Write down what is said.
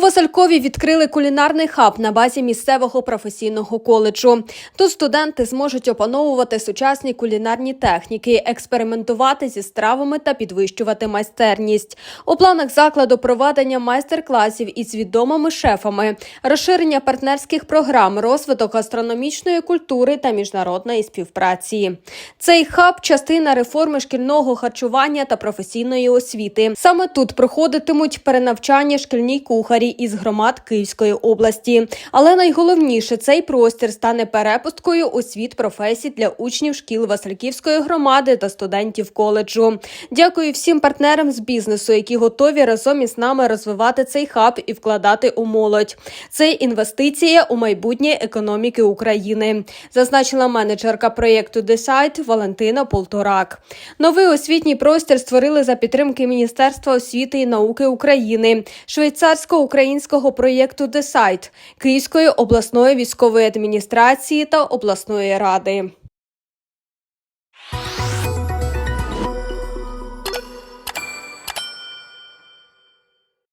Василькові відкрили кулінарний хаб на базі місцевого професійного коледжу. Тут студенти зможуть опановувати сучасні кулінарні техніки, експериментувати зі стравами та підвищувати майстерність. У планах закладу проведення майстер-класів із відомими шефами, розширення партнерських програм, розвиток гастрономічної культури та міжнародної співпраці. Цей хаб частина реформи шкільного харчування та професійної освіти. Саме тут проходитимуть перенавчання шкільній кухарі із громад Київської області. Але найголовніше цей простір стане перепусткою освіт професій для учнів шкіл Васильківської громади та студентів коледжу. Дякую всім партнерам з бізнесу, які готові разом із нами розвивати цей хаб і вкладати у молодь. Це інвестиція у майбутнє економіки України, зазначила менеджерка проєкту Десайт Валентина Полторак. Новий освітній простір створили за підтримки Міністерства освіти і науки України, швейцарсько-українського проєкту Десайт, Київської обласної військової адміністрації та обласної ради.